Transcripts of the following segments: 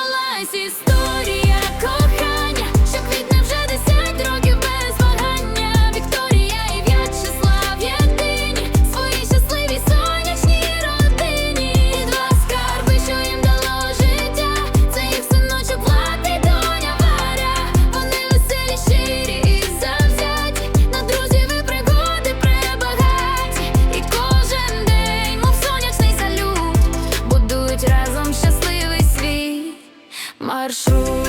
почалась історія. Маршрут.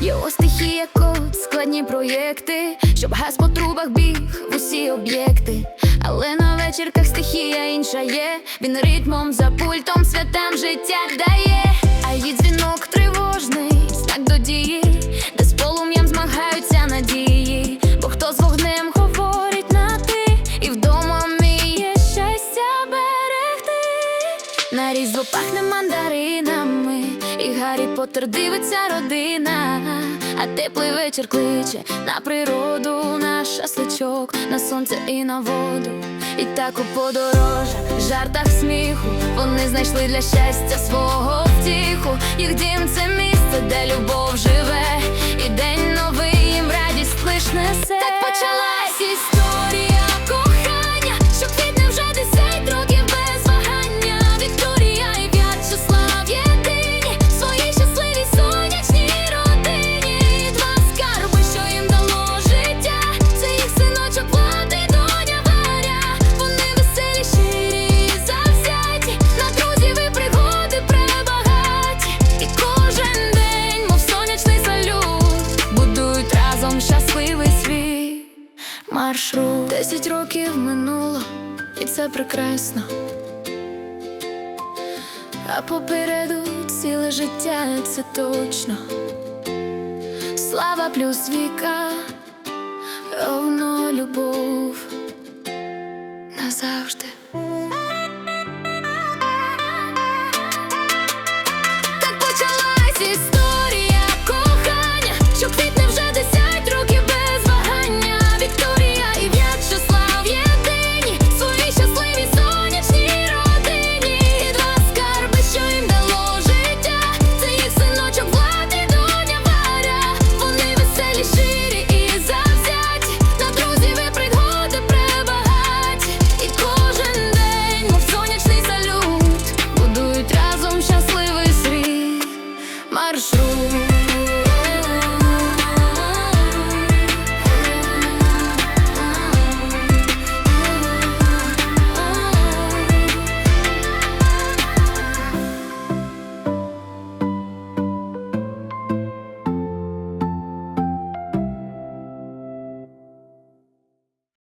Його стихія код, складні проєкти, щоб газ по трубах біг в усі об'єкти. Але на вечірках стихія інша є. Він ритмом за пультом святам життя дає. А її дзвінок тривожний, знак до дії, На різдво пахне мандаринами, і Гаррі Поттер дивиться родина, а теплий вечір кличе на природу, на шашличок, на сонце і на воду. І так у подорожах, жартах сміху, вони знайшли для щастя свого втіху. Їх дім це місце, де любов живе, маршрут. Десять років минуло, і це прекрасно. А попереду ціле життя, це точно. Слава плюс віка, ровно любов назавжди. marchou.